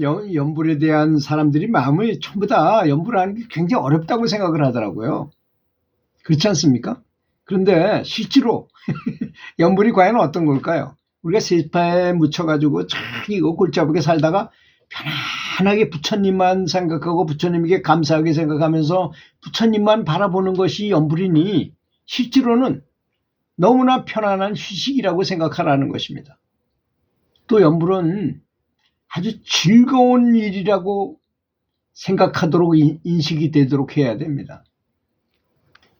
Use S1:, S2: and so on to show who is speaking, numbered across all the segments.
S1: 연- 연불에 대한 사람들이 마음을 전부 다 연불하는 게 굉장히 어렵다고 생각을 하더라고요. 그렇지 않습니까? 그런데 실제로 연불이 과연 어떤 걸까요? 우리가 세파에 묻혀가지고 참 이거 골짜기에 살다가 편안하게 부처님만 생각하고 부처님에게 감사하게 생각하면서 부처님만 바라보는 것이 연불이니 실제로는 너무나 편안한 휴식이라고 생각하라는 것입니다. 또 연불은 아주 즐거운 일이라고 생각하도록 인- 인식이 되도록 해야 됩니다.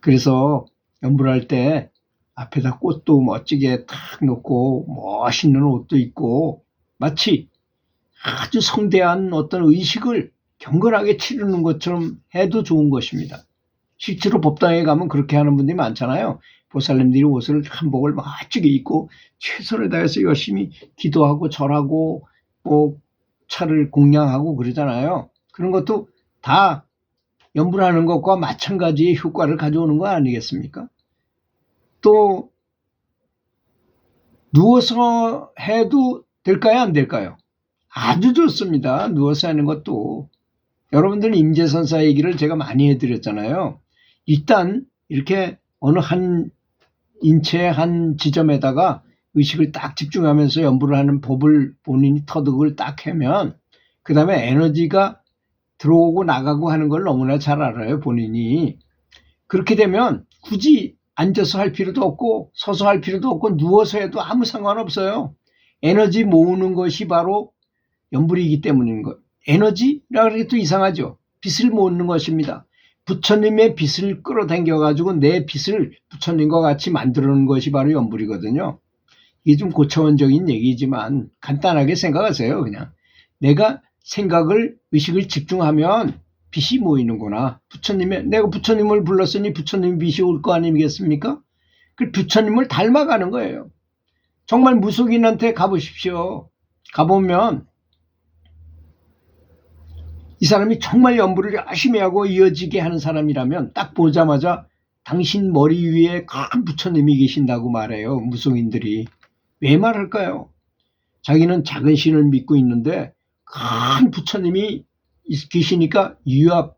S1: 그래서 연불할 때 앞에다 꽃도 멋지게 탁 놓고 멋있는 옷도 입고 마치 아주 성대한 어떤 의식을 경건하게 치르는 것처럼 해도 좋은 것입니다. 실제로 법당에 가면 그렇게 하는 분들이 많잖아요. 보살님들이 옷을 한복을 멋지게 입고 최선을 다해서 열심히 기도하고 절하고 뭐 차를 공양하고 그러잖아요. 그런 것도 다 연불하는 것과 마찬가지의 효과를 가져오는 거 아니겠습니까? 또 누워서 해도 될까요? 안 될까요? 아주 좋습니다. 누워서 하는 것도. 여러분들 임재선사 얘기를 제가 많이 해드렸잖아요. 일단 이렇게 어느 한 인체의 한 지점에다가 의식을 딱 집중하면서 연부를 하는 법을 본인이 터득을 딱 하면 그 다음에 에너지가 들어오고 나가고 하는 걸 너무나 잘 알아요 본인이. 그렇게 되면 굳이 앉아서 할 필요도 없고 서서 할 필요도 없고 누워서 해도 아무 상관없어요. 에너지 모으는 것이 바로 연불이기 때문인 것. 에너지라 그러기 또 이상하죠. 빛을 모으는 것입니다. 부처님의 빛을 끌어당겨 가지고 내 빛을 부처님과 같이 만들어 놓은 것이 바로 연불이거든요. 이게 좀 고차원적인 얘기지만 간단하게 생각하세요. 그냥 내가 생각을 의식을 집중하면 빛이 모이는구나. 부처님의 내가 부처님을 불렀으니 부처님 빛이 올 거 아니겠습니까? 그 부처님을 닮아가는 거예요. 정말 무속인한테 가보십시오. 가보면 이 사람이 정말 연부를 열심히 하고 이어지게 하는 사람이라면 딱 보자마자 당신 머리 위에 큰 부처님이 계신다고 말해요. 무속인들이. 왜 말할까요? 자기는 작은 신을 믿고 있는데 큰 부처님이 있- 계시니까 유압,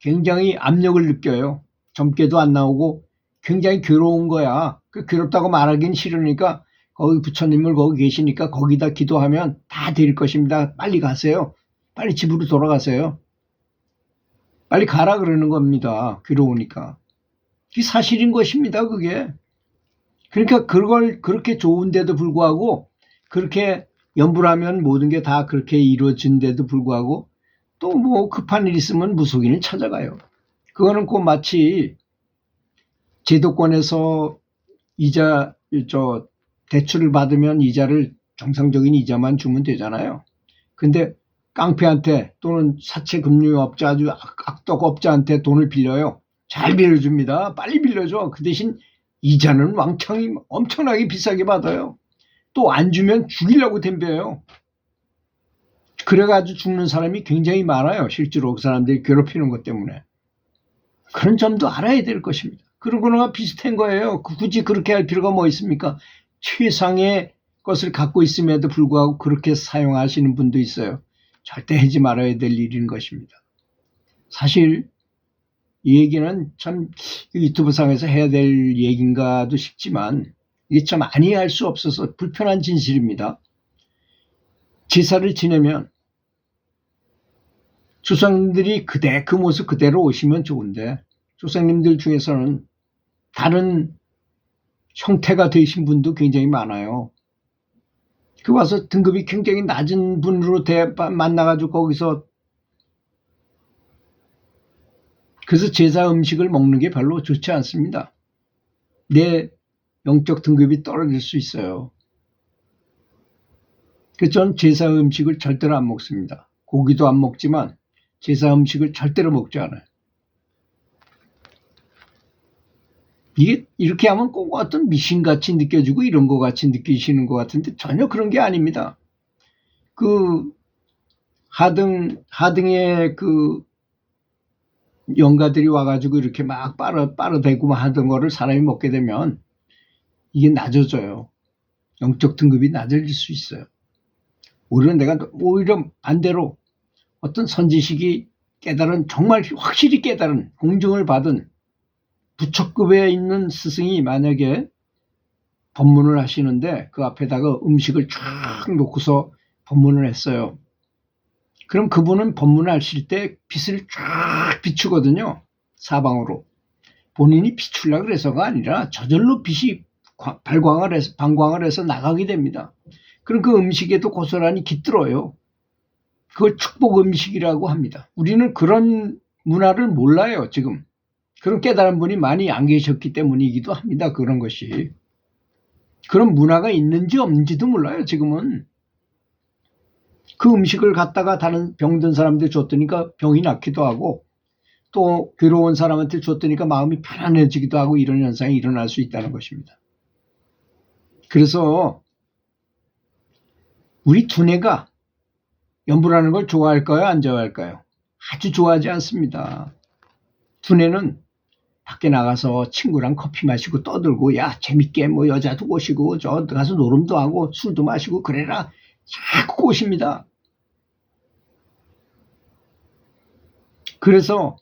S1: 굉장히 압력을 느껴요. 점괘도 안 나오고 굉장히 괴로운 거야. 그 괴롭다고 말하긴 싫으니까 거기 부처님을 거기 계시니까 거기다 기도하면 다될 것입니다. 빨리 가세요. 빨리 집으로 돌아가세요. 빨리 가라 그러는 겁니다. 괴로우니까. 그게 사실인 것입니다. 그게. 그러니까 그걸 그렇게 좋은데도 불구하고 그렇게 연불하면 모든 게 다 그렇게 이루어진데도 불구하고 또 뭐 급한 일 있으면 무속인을 찾아가요. 그거는 꼭 마치 제도권에서 이자 저 대출을 받으면 이자를 정상적인 이자만 주면 되잖아요. 근데 깡패한테 또는 사채 금융업자 아주 악- 악덕업자한테 돈을 빌려요. 잘 빌려줍니다. 빨리 빌려줘. 그 대신 이자는 왕창이 엄청나게 비싸게 받아요. 또 안 주면 죽이려고 덤벼요. 그래가지고 죽는 사람이 굉장히 많아요. 실제로 그 사람들이 괴롭히는 것 때문에. 그런 점도 알아야 될 것입니다. 그러거나 비슷한 거예요. 그- 굳이 그렇게 할 필요가 뭐 있습니까? 최상의 것을 갖고 있음에도 불구하고 그렇게 사용하시는 분도 있어요. 절대 하지 말아야 될 일인 것입니다. 사실 이 얘기는 참 유튜브상에서 해야 될 얘기인가도 싶지만 이게 참 아니할 수 없어서 불편한 진실입니다. 제사를 지내면 조상님들이 그대 그 모습 그대로 오시면 좋은데 조상님들 중에서는 다른 형태가 되신 분도 굉장히 많아요. 그 와서 등급이 굉장히 낮은 분으로 대, 만나가지고 거기서 그래서 제사 음식을 먹는 게 별로 좋지 않습니다. 내 영적 등급이 떨어질 수 있어요. 그래서 전 제사 음식을 절대로 안 먹습니다. 고기도 안 먹지만 제사 음식을 절대로 먹지 않아요. 이게 이렇게 하면 꼭 어떤 미신같이 느껴지고 이런 거 같이 느끼시는 것 같은데 전혀 그런 게 아닙니다. 그 하등 하등의 그 영가들이 와가지고 이렇게 막 빨아 빨아대고 하던 거를 사람이 먹게 되면 이게 낮아져요. 영적 등급이 낮아질 수 있어요. 오히려 내가 오히려 반대로 어떤 선지식이 깨달은 정말 확실히 깨달은 공증을 받은 부처급에 있는 스승이 만약에 법문을 하시는데 그 앞에다가 음식을 쫙 놓고서 법문을 했어요. 그럼 그분은 법문을 하실 때 빛을 쫙 비추거든요. 사방으로. 본인이 비추려고 그래서가 아니라 저절로 빛이 과- 발광을 해서, 방광을 해서 나가게 됩니다. 그럼 그 음식에도 고스란히 깃들어요. 그걸 축복 음식이라고 합니다. 우리는 그런 문화를 몰라요, 지금. 그런 깨달은 분이 많이 안 계셨기 때문이기도 합니다, 그런 것이. 그런 문화가 있는지 없는지도 몰라요, 지금은. 그 음식을 갖다가 다른 병든 사람한테 줬더니까 병이 낫기도 하고 또 괴로운 사람한테 줬더니까 마음이 편안해지기도 하고 이런 현상이 일어날 수 있다는 것입니다. 그래서 우리 두뇌가 연불하는 걸 좋아할까요? 안 좋아할까요? 아주 좋아하지 않습니다. 두뇌는 밖에 나가서 친구랑 커피 마시고 떠들고 야 재밌게 뭐 여자도 꼬시고 저 가서 노름도 하고 술도 마시고 그래라 자꾸 꼬십니다. 그래서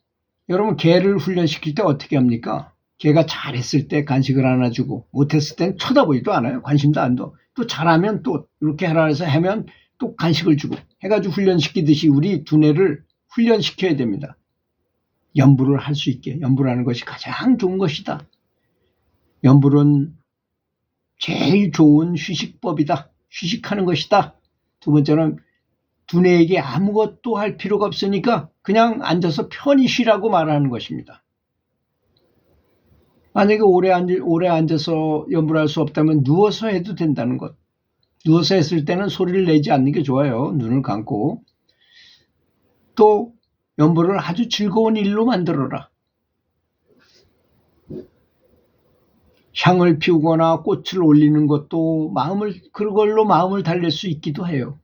S1: 여러분 개를 훈련시킬 때 어떻게 합니까? 개가 잘했을 때 간식을 하나 주고 못했을 땐 쳐다보지도 않아요. 관심도 안 둬. 또 잘하면 또 이렇게 하라 해서 하면 또 간식을 주고 해가지고 훈련시키듯이 우리 두뇌를 훈련시켜야 됩니다. 연불을 할수 있게 연불하는 것이 가장 좋은 것이다. 연불은 제일 좋은 휴식법이다. 휴식하는 것이다. 두 번째는 두뇌에게 아무것도 할 필요가 없으니까 그냥 앉아서 편히 쉬라고 말하는 것입니다. 만약에 오래, 앉, 오래 앉아서 연불할 수 없다면 누워서 해도 된다는 것. 누워서 했을 때는 소리를 내지 않는 게 좋아요. 눈을 감고. 또 연불을 아주 즐거운 일로 만들어라. 향을 피우거나 꽃을 올리는 것도 마음을 그걸로 마음을 달랠 수 있기도 해요.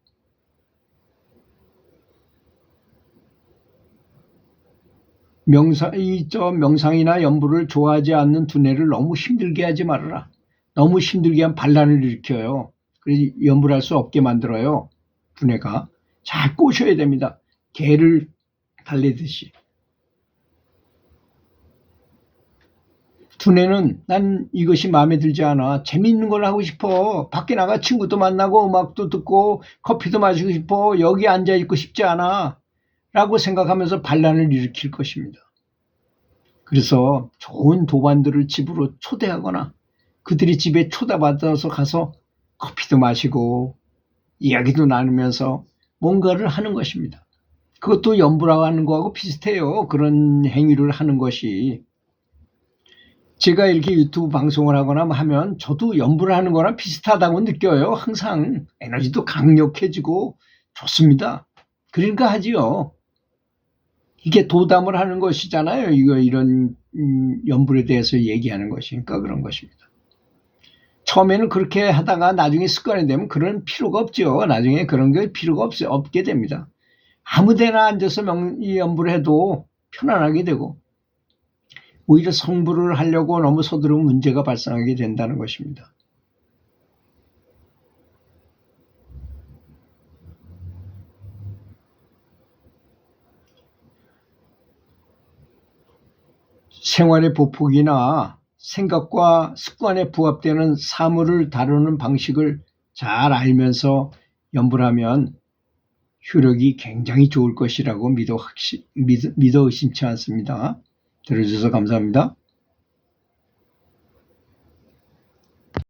S1: 명상 이저 명상이나 연불을 좋아하지 않는 두뇌를 너무 힘들게 하지 말아라. 너무 힘들게 하면 반란을 일으켜요. 그래서 연불할 수 없게 만들어요. 두뇌가 잘 꼬셔야 됩니다. 개를 달래듯이. 두뇌는 난 이것이 마음에 들지 않아. 재미있는 걸 하고 싶어. 밖에 나가 친구도 만나고 음악도 듣고 커피도 마시고 싶어. 여기 앉아 있고 싶지 않아. 라고 생각하면서 반란을 일으킬 것입니다. 그래서 좋은 도반들을 집으로 초대하거나 그들이 집에 초대받아서 가서 커피도 마시고 이야기도 나누면서 뭔가를 하는 것입니다. 그것도 연불하고 하는 거하고 비슷해요. 그런 행위를 하는 것이. 제가 이렇게 유튜브 방송을 하거나 하면 저도 연불을 하는 거랑 비슷하다고 느껴요. 항상 에너지도 강력해지고 좋습니다. 그러니까 하지요. 이게 도담을 하는 것이잖아요. 이거 이런 음, 연불에 대해서 얘기하는 것이니까 그런 것입니다. 처음에는 그렇게 하다가 나중에 습관이 되면 그런 필요가 없죠. 나중에 그런 게 필요가 없, 없게 됩니다. 아무데나 앉아서 명, 이 연불을 해도 편안하게 되고 오히려 성불을 하려고 너무 서두르면 문제가 발생하게 된다는 것입니다. 생활의 보폭이나 생각과 습관에 부합되는 사물을 다루는 방식을 잘 알면서 연불하면 효력이 굉장히 좋을 것이라고 믿어, 확시, 믿, 믿어 의심치 않습니다. 들어주셔서 감사합니다.